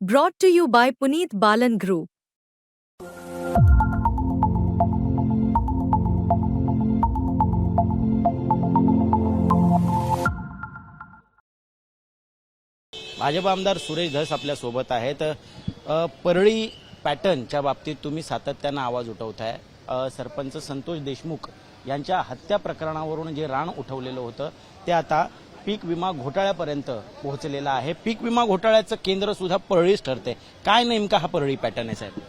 Brought to you by Puneet Balan Group. Bhajap आमदार सुरेश धस आपल्यासोबत आहेत अ, परळी पॅटर्नच्या बाबतीत तुम्ही सातत्यानं आवाज उठवताय अ, सरपंच संतोष देशमुख यांच्या हत्या प्रकरणावरून जे रान उठवलेलं होतं ते आता पीक विमा घोटाळ्यापर्यंत पोहोचलेला आहे. पीक विमा घोटाळ्याचं केंद्र सुद्धा परळीच ठरते काय नेमका हा परळी पॅटर्न आहे साहेब?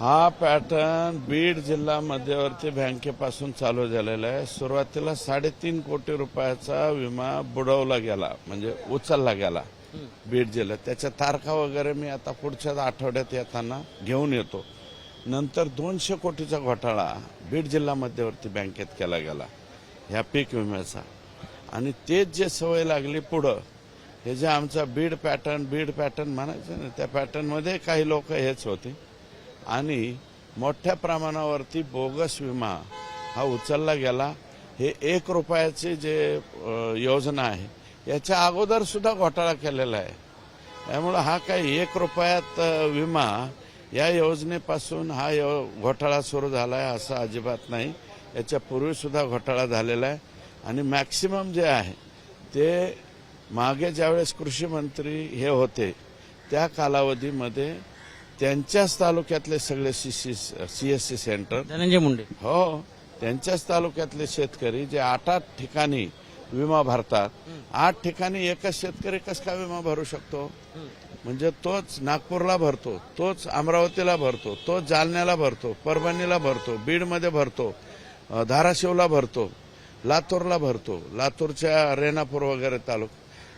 हा पॅटर्न बीड जिल्हा मध्यवर्ती बँकेपासून चालू झालेला आहे. सुरुवातीला साडेतीन कोटी रुपयाचा विमा बुडवला गेला म्हणजे उचलला गेला बीड जिल्ह्यात. त्याच्या तारखा वगैरे मी आता पुढच्या आठवड्यात येताना घेऊन येतो. नंतर दोनशे कोटीचा घोटाळा बीड जिल्हा मध्यवर्ती बँकेत केला गेला ह्या पीक विम्याचा. आणि तेच जे सवय लागली पुढं हे जे आमचा बीड पॅटर्न बीड पॅटर्न म्हणायचं ना त्या पॅटर्नमध्ये काही लोक हेच होते. आणि मोठ्या प्रमाणावरती बोगस विमा हा उचलला गेला. हे एक रुपयाची जे योजना आहे याच्या अगोदर सुद्धा घोटाळा केलेला आहे. त्यामुळं हा काही एक रुपयात विमा या योजनेपासून हा यो घोटाळा सुरू झाला आहे असं अजिबात नाही. याच्या पूर्वीसुद्धा घोटाळा झालेला आहे. आणि मॅक्सिमम जे आहे ते मागे ज्यावेळेस कृषी मंत्री हे होते त्या कालावधीमध्ये त्यांच्याच तालुक्यातले सगळे C C S C centre Dhananjay Munde. हो त्यांच्याच तालुक्यातले शेतकरी जे आठ आठ ठिकाणी विमा भरतात आठ ठिकाणी एकच शेतकरी कस काय विमा भरू शकतो? म्हणजे तोच नागपूरला भरतो तोच अमरावतीला भरतो तोच जालन्याला भरतो परभणीला भरतो बीडमध्ये भरतो धाराशिवला भरतो. लातूरला भरतो. लातूरच्या रेणापूर वगैरे तालुका.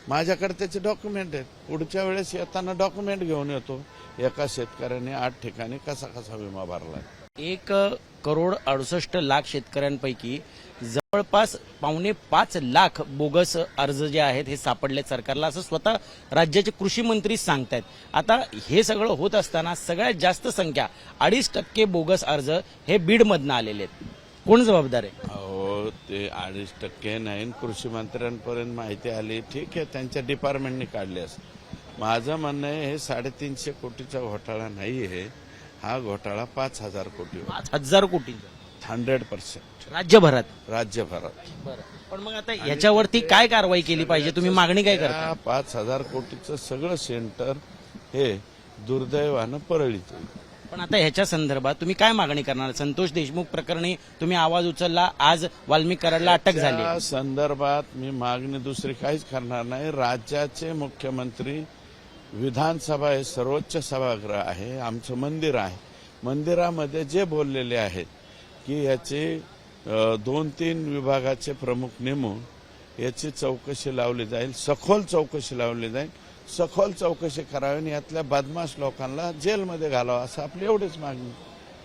माझ्याकडे त्याचे डॉक्युमेंट आहेत. पुढच्या वेळेस येताना डॉक्युमेंट घेऊन येतो. एका शेतकऱ्याने आठ ठिकाणी कसा कसा विमा भरलाय एक करोड अडुसष्ट लाख शेतकऱ्यांपैकी जवळपास पावणे पाच लाख बोगस अर्ज जे आहेत हे सापडले सरकारला. असं स्वतः राज्याचे कृषी मंत्री सांगतायत. आता हे सगळं होत असताना सगळ्यात जास्त संख्या अडीच टक्के बोगस अर्ज हे बीडमधनं आलेले आहेत. कोण जबाबदार आहे? अहो ते अडीच टक्के नाही. कृषी मंत्र्यांपर्यंत माहिती आली ठीक आहे त्यांच्या डिपार्टमेंटने काढली असं. माझं म्हणणं आहे हे साडेतीनशे कोटीचा घोटाळा नाही आहे. हा घोटाळा पाच हजार कोटी पाच हजार कोटी हंड्रेड पर्सेंट. राज्यभरात? राज्यभरात. पण मग आता याच्यावरती काय कारवाई केली पाहिजे? तुम्ही मागणी काय करता? त्या पाच हजार कोटीचं सगळं सेंटर हे दुर्दैवानं परळीत होईल. पण आता ह्याच्या संदर्भात तुम्ही काय मागणी करणार? संतोष देशमुख प्रकरणी तुम्ही आवाज उचलला आज वाल्मिक कराडला अटक झाली. संदर्भात मी मागणी दुसरी काहीच करणार नाही. राज्याचे मुख्यमंत्री विधानसभा हे सर्वोच्च सभागृह आहे आमचं मंदिर आहे. मंदिरामध्ये जे बोललेले आहेत की याचे दोन तीन विभागाचे प्रमुख नेमून याची चौकशी लावली जाईल सखोल चौकशी लावली जाईल. सखोल चौकशी करावी आणि यातल्या बदमाश लोकांना जेलमध्ये घालावं असं आपली एवढीच मागणी.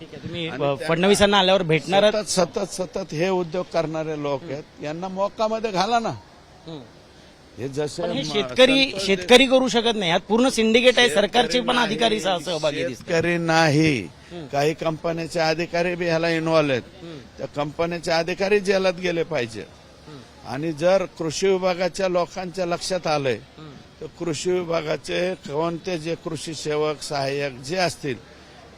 ठीक आहे तुम्ही अ, फडणवीसांना आल्यावर भेटणार सतत सतत सतत हे उद्योग करणारे लोक आहेत यांना मोकामध्ये घाला ना. हे. जसे हे शेतकरी शेतकरी करू शकत नाही. यात पूर्ण सिंडिकेट आहे सरकारचे पण अधिकारी सह- सहभागी दिसतात. शेतकरी नाही. काही कंपन्याचे अधिकारी बी ह्याला इन्व्हॉल्व आहेत. त्या कंपन्याचे अधिकारी जेलात गेले पाहिजे आणि जर कृषी विभागाच्या लोकांच्या लक्षात आलंय तर कृषी विभागाचे कोणते जे कृषी सेवक सहाय्यक जे असतील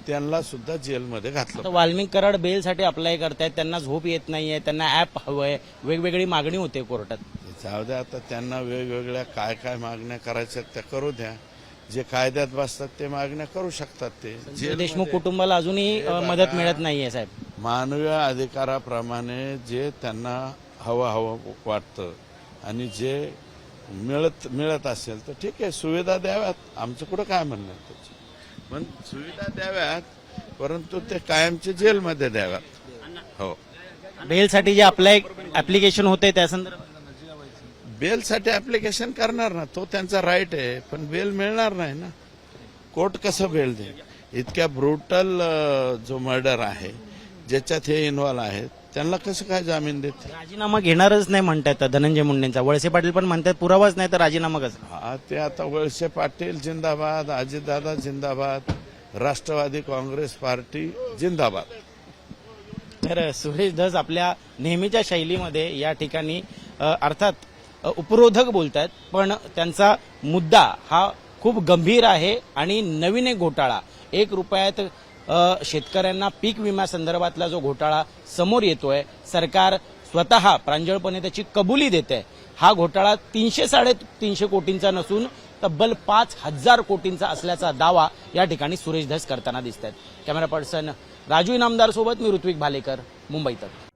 त्यांना सुद्धा जेलमध्ये घातलं. वाल्मिक कराड बेलसाठी अप्लाय करतायत त्यांना झोप येत नाहीये त्यांना ऍप हवंय वेगवेगळी मागणी होते कोर्टात. जाऊ द्या आता त्यांना वेगवेगळ्या काय काय मागण्या करायच्या त्या करू द्या. जे कायद्यात बसतात ते मागण्या करू शकतात ते. देशमुख कुटुंबाला अजूनही मदत मिळत नाहीये साहेब. मानवी अधिकाराप्रमाणे जे त्यांना हवं हवं वाटतं आणि जे मिळत मिळत असेल तर ठीक आहे सुविधा द्याव्यात. आमचं कुठं काय म्हणणं आहे त्याची? पण सुविधा द्याव्यात परंतु ते कायमचे जेलमध्ये द्याव्यात. हो. बेलसाठी जे अप्लाय ऍप्लिकेशन होते त्या संदर्भात? बेलसाठी ऍप्लिकेशन करणार ना तो त्यांचा राईट आहे पण बेल मिळणार नाही ना. कोर्ट कसं बेल दे इतक्या ब्रुटल जो मर्डर आहे ज्याच्यात हे इन्व्हॉल्व आहेत त्यांना कसं काय जामीन देते? राजीनामा घेणारच नाही म्हणतात धनंजय मुंडेंचा. वळसे पाटील पण म्हणतात पुरावाच नाही तर राजीनामा कसं? हा ते आता वळसे पाटील जिंदाबाद अजितदादा जिंदाबाद राष्ट्रवादी काँग्रेस पार्टी जिंदाबाद. तर सुरेश धस आपल्या नेहमीच्या शैलीमध्ये या ठिकाणी अ, अर्थात अ, उपरोधक बोलतात पण त्यांचा मुद्दा हा खूप गंभीर आहे आणि नवीन एक घोटाळा. एक रुपयात शेतकऱ्यांना पीक विम्यासंदर्भातला जो घोटाळा समोर येतोय सरकार स्वतः प्रांजळपणे त्याची कबुली देते हा घोटाळा तीनशे साडेतीनशे कोटींचा नसून तब्बल पाच हजार कोटींचा असल्याचा दावा या ठिकाणी सुरेश धस करताना दिसत आहेत. कॅमेरा पर्सन राजू इनामदार सोबत मी ऋत्विक भालेकर मुंबईतच